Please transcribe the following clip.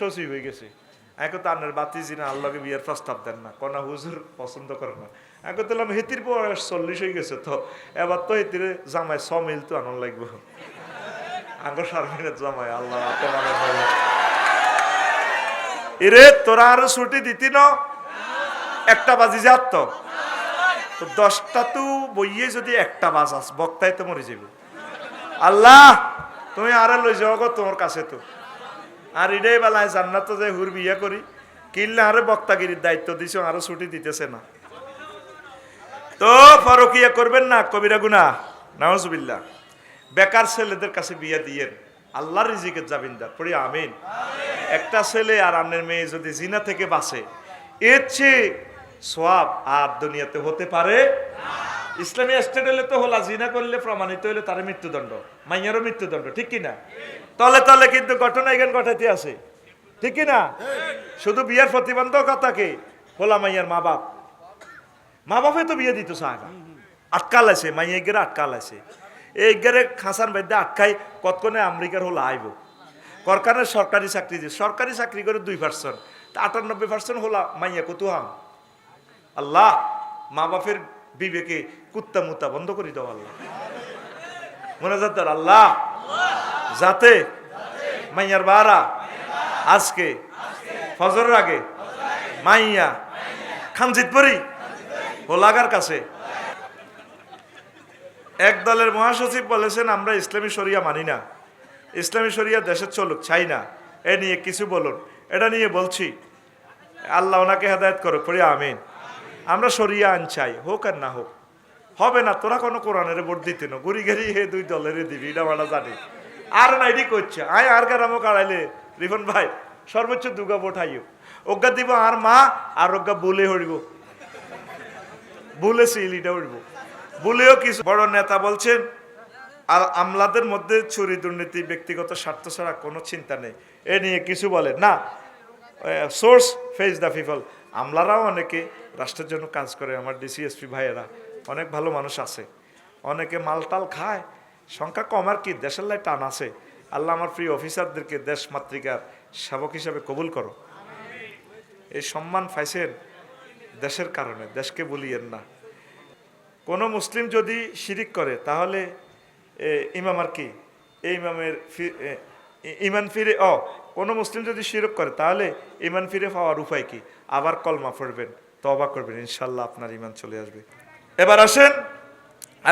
সচিব হয়ে গেছে। এখন তো আন্নার বাতি জিনা আল্লাহকে বিয়ের প্রস্তাব দেন না। কনা হুজুর পছন্দ করে না। তো হেতির বয়স চল্লিশ হয়ে গেছে তো। এবার তো হেতিরে ছ মিল তো লাগবে। আল্লাহ। এরে, তোরা আরও ছুটি দিতি ন? একটা বাজি যাত। তো দশটা তো বইয়ে যদি একটা বাজাস বক্তায় তো মরে যাবে আল্লাহ, তুমি আরে লই যাও গো তোমার কাছে তো। আর এটাই বেলায় জান্নাত যে হুর বিয়া করি, কিনলে আরে বক্তাগিরির দায়িত্ব দিছ, আরও ছুটি দিতেছে না। তো ফরকিয়া করবেন না, কবিরা গুনা নাওজবিল্লা বেকার ছেলেদের কাছে বিয়া দিয়েন, আল্লাহর রিজিকের জামিনদার, পড়ি আমিন। একটা ছেলে আর আন্নের মেয়ে যদি জিনা থেকে বাঁচে, এর চেয়ে সোয়াব আর দুনিয়াতে হতে পারে ইসলামী স্টেট হলে তো হলা, জিনা করলে প্রমাণিত হলে তার মৃত্যুদণ্ড। মাইয়ারও মৃত্যুদণ্ড, ঠিক কিনা তলে তলে কিন্তু ঘটনা এখানে ঘটাইতে আছে। ঠিক কিনা শুধু বিয়ের প্রতিবন্ধকতা কে? হোলা মাইয়ার মা বাপ। মা বাপে তো বিয়ে দিত সাহাগা আটকাল আছে, মাইয়া গেরে আটকাল আছে। এই গেরে খাসান বেদে আটকাই কতক্ষণে আমেরিকার হলো আইব। করকানের সরকারি চাকরি দিয়ে সরকারি চাকরি করে দুই পার্সেন্ট আটানব্বই পার্সেন্ট হলা মাইয়া কত হাম? আল্লাহ, মা বাপের বিবেকে কুত্তা মুত্তা বন্ধ করে দাও আল্লাহ। মনে যাতে আল্লাহ। যাতে মাইয়ার বারা আজকে ফজরের আগে মাইয়া খানজিতপুরি হোলাগার কাছে। এক দলের মহাসচিব বলেছেন, আমরা ইসলামী শরিয়া মানি না। ইসলামী শরিয়া দেশের চলুক, চাই না। এ নিয়ে কিছু বলুন। এটা নিয়ে বলছি। আল্লাহ ওনাকে হেদায়ত করুক, পড়ি আমিন। আমরা সরিয়ে আন চাই, হোক আর না হোক। হবে না, তোরা কোনো কোরআনের ভোট দিতে না। গুড়ি গেরি হে দুই দলের দিবি, এটা আমরা জানি। আর না, এটি করছে। আয়, আর গারামো কাড়াইলে। রিফন ভাই, সর্বোচ্চ দুগা ভোট আইও অজ্ঞা দিব আর মা, আর অজ্ঞা বলে হরিব বলে সিলিটা উঠব বলেও কিছু বড় নেতা বলছেন, আর আমলাদের মধ্যে চুরি দুর্নীতি, ব্যক্তিগত স্বার্থ ছাড়া কোনো চিন্তা নেই। এ নিয়ে কিছু বলে। না সোর্স ফেস দ্য পিপল আমলারাও অনেকে রাষ্ট্রের জন্য কাজ করে, আমার ডিসিএসপি ভাইয়েরা। অনেক ভালো মানুষ আছে। অনেকে মালটাল খায়। সংখ্যা কম আর কি, দেশের লাই টান আছে। আল্লাহ আমার প্রিয় অফিসারদেরকে দেশ মাতৃকার সেবক হিসাবে কবুল করো। এই সম্মান পাইছেন দেশের কারণে, দেশকে বলিয়েন না। কোনো মুসলিম যদি শিরিক করে, তাহলে ইমাম আর কি, এই ইমামের ইমান ফিরে অ কোনো মুসলিম যদি শিরক করে, তাহলে ইমান ফিরে পাওয়ার উপায় কি? আবার কলমা পড়বেন তবা করবেন, ইনশাল্লাহ আপনার ইমান চলে আসবে। এবার আসেন